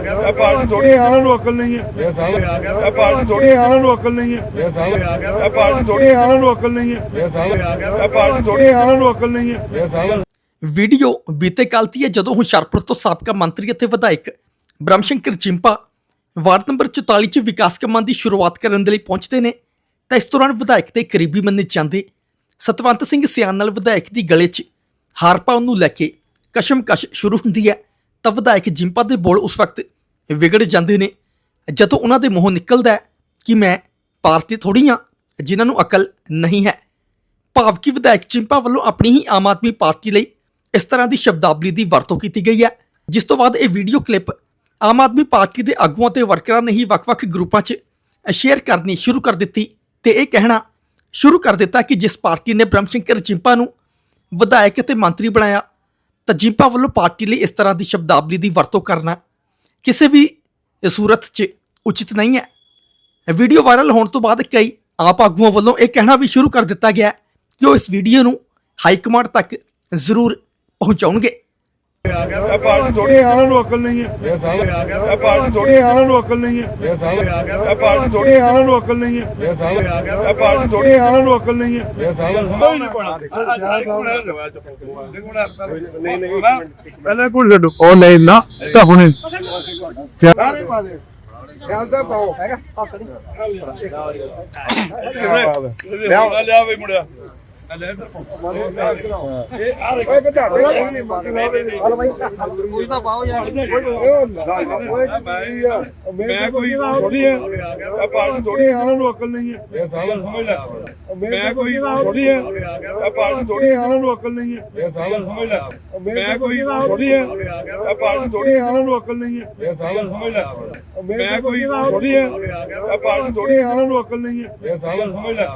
ਇਹ ਪਾਰਟੀ ਥੋੜੀ ਇਹਨਾਂ ਨੂੰ ਅਕਲ ਨਹੀਂ ਹੈ? ਇਹ ਪਾਰਟੀ ਥੋੜੀ ਇਹਨਾਂ ਨੂੰ ਅਕਲ ਨਹੀਂ ਹੈ? ਇਹ ਪਾਰਟੀ ਥੋੜੀ ਇਹਨਾਂ ਨੂੰ ਅਕਲ ਨਹੀਂ ਹੈ? ਇਹ ਪਾਰਟੀ ਥੋੜੀ ਇਹਨਾਂ ਨੂੰ ਅਕਲ ਨਹੀਂ ਹੈ? ਵੀਡੀਓ ਬੀਤੇ ਕੱਲ੍ਹ ਦੀ ਹੈ ਜਦੋਂ ਹੁਸ਼ਿਆਰਪੁਰ ਤੋਂ ਸਾਬਕਾ ਮੰਤਰੀ ਅਤੇ ਵਿਧਾਇਕ ਬ੍ਰਹਮ ਸ਼ੰਕਰ ਚਿੰਪਾ ਵਾਰਡ ਨੰਬਰ 44 ਚ ਵਿਕਾਸ ਕੰਮਾਂ ਦੀ ਸ਼ੁਰੂਆਤ ਕਰਨ ਦੇ ਲਈ ਪਹੁੰਚਦੇ ਨੇ ਤਾਂ ਇਸ ਦੌਰਾਨ ਵਿਧਾਇਕ ਦੇ ਕਰੀਬੀ ਮੰਨੇ ਜਾਂਦੇ ਸਤਵੰਤ ਸਿੰਘ ਸਿਆਨ ਨਾਲ ਵਿਧਾਇਕ ਦੀ ਗਲੇ 'ਚ ਹਾਰ ਪਾਉਣ ਨੂੰ ਲੈ ਕੇ ਕਸ਼ਮਕਸ਼ ਸ਼ੁਰੂ ਹੁੰਦੀ ਹੈ। ਤਾਂ ਵਿਧਾਇਕ ਜਿੰਪਾ ਦੇ ਬੋਲ ਉਸ ਵਕਤ ਵਿਗੜ ਜਾਂਦੇ ਨੇ। ਜਦੋਂ ਉਹਨਾਂ ਦੇ ਮੂੰਹੋਂ ਨਿਕਲਦਾ ਹੈ ਕਿ ਮੈਂ ਪਾਰਟੀ ਥੋੜੀ ਹਾਂ, ਜਿਨ੍ਹਾਂ ਨੂੰ ਅਕਲ ਨਹੀਂ ਹੈ ਭਾਵ ਕਿ ਵਿਧਾਇਕ ਚਿੰਪਾ ਵੱਲੋਂ ਆਪਣੀ ਹੀ ਆਮ ਆਦਮੀ ਪਾਰਟੀ ਲਈ ਇਸ ਤਰ੍ਹਾਂ ਦੀ ਸ਼ਬਦਾਵਲੀ ਦੀ ਵਰਤੋਂ ਕੀਤੀ ਗਈ ਹੈ, ਜਿਸ ਤੋਂ ਬਾਅਦ ਇਹ video clip Aam Aadmi party ਦੇ ਆਗੂਆਂ ਤੇ ਵਰਕਰਾਂ ਨੇ ਹੀ ਵੱਖ-ਵੱਖ ਗਰੁੱਪਾਂ 'ਚ ਸ਼ੇਅਰ ਕਰਨੀ ਸ਼ੁਰੂ ਕਰ ਦਿੱਤੀ ਤੇ ਇਹ ਕਹਿਣਾ ਸ਼ੁਰੂ ਕਰ ਦਿੱਤਾ ਕਿ ਜਿਸ ਪਾਰਟੀ ਨੇ ਬ੍ਰਹਮ ਸ਼ੰਕਰ ਚਿੰਪਾ ਨੂੰ ਵਿਧਾਇਕ ਅਤੇ ਮੰਤਰੀ ਬਣਾਇਆ ਤਾਂ ਵੱਲੋਂ ਪਾਰਟੀ ਲਈ ਇਸ ਤਰ੍ਹਾਂ ਦੀ ਸ਼ਬਦਾਵਲੀ ਦੀ ਵਰਤੋਂ ਕਰਨਾ ਕਿਸੇ ਵੀ ਸੂਰਤ 'ਚ ਉਚਿਤ ਨਹੀਂ ਹੈ। ਵੀਡੀਓ ਵਾਇਰਲ ਹੋਣ ਤੋਂ ਬਾਅਦ ਕਈ ਆਪ ਆਗੂਆਂ ਵੱਲੋਂ ਇਹ ਕਹਿਣਾ ਵੀ ਸ਼ੁਰੂ ਕਰ ਦਿੱਤਾ ਗਿਆ ਕਿ ਉਹ ਇਸ ਵੀਡੀਓ ਨੂੰ ਹਾਈ ਕਮਾਂਡ ਤੱਕ ਜ਼ਰੂਰ ਪਹੁੰਚਾਉਣਗੇ। ਇਹ ਪਾਰਟੀ ਥੋੜੀ ਇਹਨਾਂ ਨੂੰ ਅਕਲ ਨਹੀਂ ਹੈ ਇਹ ਪਾਰਟੀ ਥੋੜੀ ਇਹਨਾਂ ਨੂੰ ਅਕਲ ਨਹੀਂ ਹੈ ਇਹ ਪਾਰਟੀ ਥੋੜੀ ਇਹਨਾਂ ਨੂੰ ਅਕਲ ਨਹੀਂ ਹੈ ਇਹ ਪਾਰਟੀ ਥੋੜੀ ਇਹਨਾਂ ਨੂੰ ਅਕਲ ਨਹੀਂ ਹੈ ਕੋਈ ਨਹੀਂ ਕੋਣਾ ਨਹੀਂ ਨਹੀਂ ਪਹਿਲਾਂ ਕੋਈ ਛੱਡੋ। ਉਹ ਨਹੀਂ ਨਾ ਤਾਂ ਹੁਣੇ। ਲਿਆ ਲਿਆ ਵੀ ਮੁੰਡਿਆ। ਮੈਂ ਕੋਈ ਥੋੜੀ ਹੈ ਪਾਰਟੀ ਥੋੜੀ ਇਹਨਾਂ ਨੂੰ ਅਕਲ ਨਹੀਂ ਹੈ ਇਹ ਸਮਝ ਲੈ ਮੈਂ ਕੋਈ ਥੋੜੀ ਹੈ ਇਹ ਪਾਰਟੀ ਥੋੜੀ ਇਹਨਾਂ ਨੂੰ ਅਕਲ ਨਹੀਂ ਹੈ ਇਹ ਸਮਝ ਲੈ ਮੈਂ ਕੋਈ ਥੋੜੀ ਹੈ ਪਾਰਟੀ ਥੋੜੀ ਇਹਨਾਂ ਨੂੰ ਅਕਲ ਨਹੀਂ ਹੈ ਇਹ ਸਮਝ ਲੈ ਮੈਂ ਕੋਈ ਥੋੜੀ ਹੈ ਇਹ ਪਾਰਟੀ ਥੋੜੀ ਇਹਨਾਂ ਨੂੰ ਅਕਲ ਨਹੀਂ ਹੈ ਇਹ ਸਮਝ ਲੈ